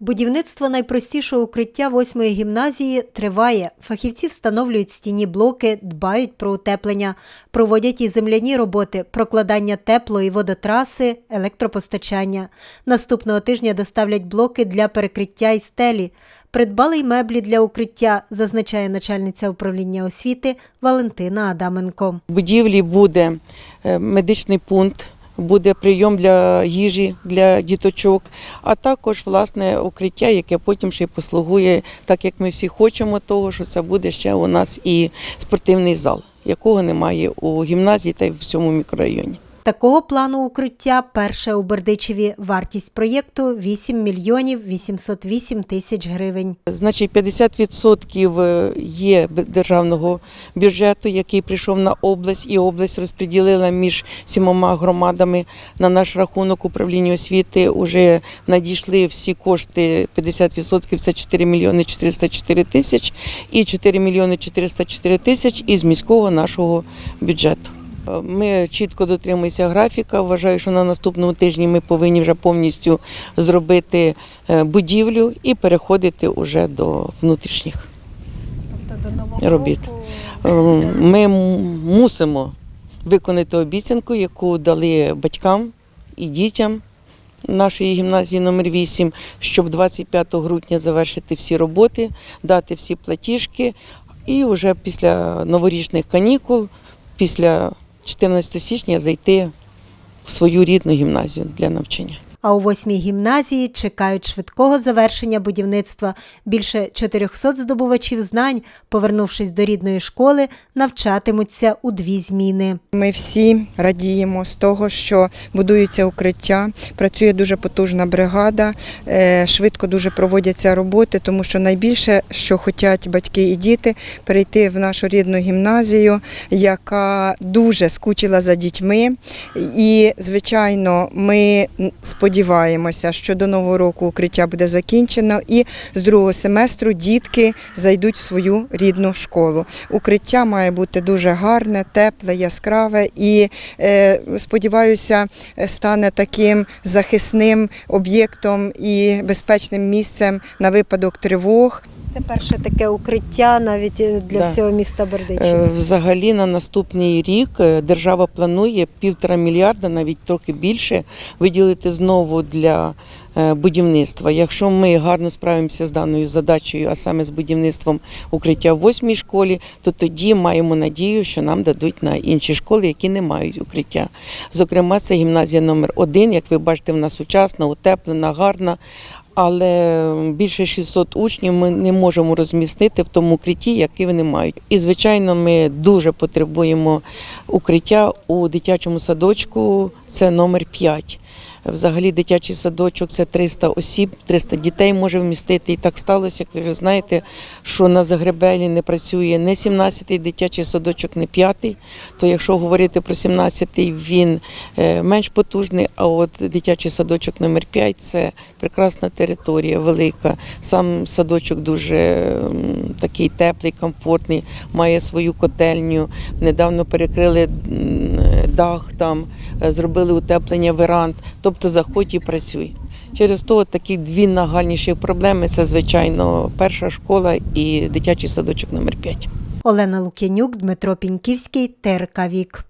Будівництво найпростішого укриття восьмої гімназії триває. Фахівці встановлюють стіні блоки, дбають про утеплення, проводять і земляні роботи, прокладання тепло і водотраси, електропостачання. Наступного тижня доставлять блоки для перекриття і стелі. Придбали й меблі для укриття, зазначає начальниця управління освіти Валентина Адаменко. В будівлі буде е, медичний пункт, буде прийом для їжі для діточок, а також власне укриття, яке потім ще й послугує, так як ми всі хочемо, того що це буде ще у нас і спортивний зал, якого немає у гімназії та й в всьому мікрорайоні. Такого плану укриття перше у Бердичеві. Вартість проєкту 8 мільйонів 808 тисяч гривень. Значить, 50% є державного бюджету, який прийшов на область, і область розподілила між сімома громадами на наш рахунок управління освіти. Уже надійшли всі кошти 50% – це 4 мільйони 404 тисяч і 4 мільйони 404 тисяч із міського нашого бюджету. Ми чітко дотримуємося графіка. Вважаю, що на наступному тижні ми повинні вже повністю зробити е, будівлю і переходити уже до внутрішніх Тобто до нового Робіт. Е, Ми мусимо виконати обіцянку, яку дали батькам і дітям нашої гімназії номер 8 щоб 25 грудня завершити всі роботи, дати всі платіжки, і вже після новорічних канікул, після 14 січня зайти в свою рідну гімназію для навчання. А у восьмій гімназії чекають швидкого завершення будівництва. Більше 400 здобувачів знань, повернувшись до рідної школи, навчатимуться у дві зміни. Ми всі радіємо з того, що будується укриття, працює дуже потужна бригада, е, швидко дуже проводяться роботи, тому що найбільше, що хочуть батьки і діти, перейти в нашу рідну гімназію, яка дуже скучила за дітьми. І, звичайно, ми сподіваємося, що до нового року укриття буде закінчено, і з другого семестру дітки зайдуть в свою рідну школу. Укриття має бути дуже гарне, тепле, яскраве і е, сподіваюся, стане таким захисним об'єктом і безпечним місцем на випадок тривог. Це перше таке укриття навіть е, для Да. всього міста Бердичева. Взагалі на наступний рік е, держава планує півтора мільярда, навіть трохи більше, виділити знову для е, будівництва. Якщо ми гарно справимося з даною задачею, а саме з будівництвом укриття в восьмій школі, то тоді маємо надію, що нам дадуть на інші школи, які не мають укриття. Зокрема, це гімназія номер 1 Як ви бачите, в нас сучасна, утеплена, гарна. Але більше 600 учнів ми не можемо розмістити в тому укритті, яке вони мають. І звичайно, ми дуже потребуємо укриття у дитячому садочку. Це номер 5. Взагалі, дитячий садочок це 300 осіб, 300 дітей може вмістити. І так сталося, як ви вже знаєте, що на Загребелі не працює не 17-й дитячий садочок, не 5-й. То якщо говорити про 17-й, він е, менш потужний. А от дитячий садочок номер 5 це прекрасна територія, велика. Сам садочок дуже такий теплий, комфортний, має свою котельню. Недавно перекрили дах там, е, зробили утеплення веранд. Тобто заходь і працюй. Через то такі дві нагальніші проблеми це, звичайно, перша школа і дитячий садочок номер 5 Олена Лук'янюк, Дмитро Піньківський, ТРК Вік.